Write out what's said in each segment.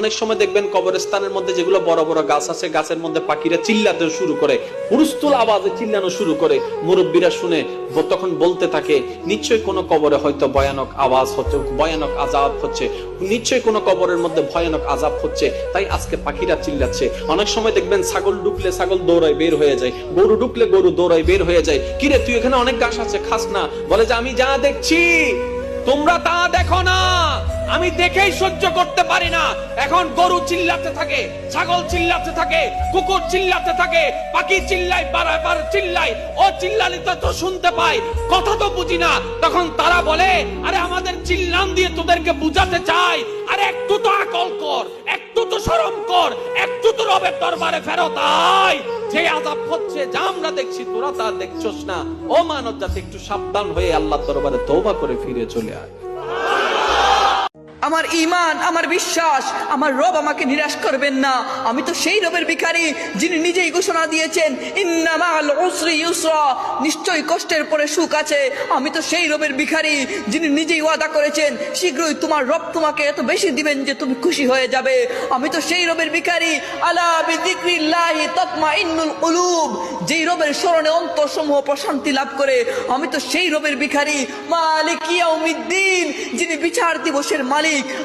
অনেক সময় দেখবেন কবরস্থানের মধ্যে যেগুলো বড় বড় গাছ আছে, গাছের মধ্যে পাখিরা চিল্লাতে শুরু করে হুরুস্তুল আওয়াজে চিল্লানো শুরু করে। মুরব্বীরা শুনে তখন বলতে থাকে, নিশ্চয়ই কোনো কবরে হয়তো ভয়ানক আওয়াজ হচ্ছে, ভয়ানক আজাব হচ্ছে। নিশ্চয়ই কোনো কবরের মধ্যে ভয়ানক আজাব হচ্ছে, তাই আজকে পাখিরা চিল্লাচ্ছে। অনেক সময় দেখবেন ছাগল ঢুকলে ছাগল দৌড়ায় বের হয়ে যায়, গরু ঢুকলে গরু দৌড়ায় বের হয়ে যায়। কিরে, তুই এখানে অনেক ঘাস আছে, খাস না। বলে যে, আমি যা দেখছি, তোমরা তা দেখো না। আমি দেখেই সহ্য করতে পারি না। এখন গরু চিল্লাতে থাকে, ছাগল চিল্লাতে থাকে, কুকুর চিল্লাতে থাকে, পাখি চিল্লাই বারবার চিল্লাই ও চিল্লালি তো শুনতে পাই কথা তো বুঝি না। তখন তারা বলে, আরে আমাদের চিল্লান দিয়ে তোদেরকে বুঝাতে চাই। আরে একটু তো আকল কর একটু তো শরম কর একটু তো রবের দরবারে ফেরত আয়। যে আজাব হচ্ছে, যা আমরা দেখছি, তোরা তা দেখছস না। ও মানব যাতে একটু সাবধান হয়ে আল্লাহ দরবারে তৌবা করে ফিরে চলে আয়। আমার ইমান আমার বিশ্বাস, আমার রব আমাকে নিরাশ করবেন না। আমি তো সেই রবের ভিখারি যিনি নিজেই ঘোষণা দিয়েছেন, ইন্নামাল উসরি ইউসরা নিশ্চয়ই কষ্টের পরে সুখ আছে। আমি তো সেই রবের ভিখারি যিনি নিজেই ওয়াদা করেছেন, শীঘ্রই তোমার রব তোমাকে এত বেশি দিবেন যে তুমি খুশি হয়ে যাবে। আমি তো সেই রবের ভিখারি, আলা বিযিকরিল্লাহি তাতমাইন্নুল কুলুব যেই রবের স্মরণে অন্তরসমূহ প্রশান্তি লাভ করে। আমি তো সেই রবের ভিখারি, মালিক ইয়াউমিদ্দিন যিনি বিচার দিবসের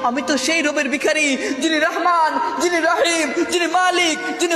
আমি তো সেই রবের ভিখারি যিনি রহমান যিনি রহিম যিনি মালিক যিনি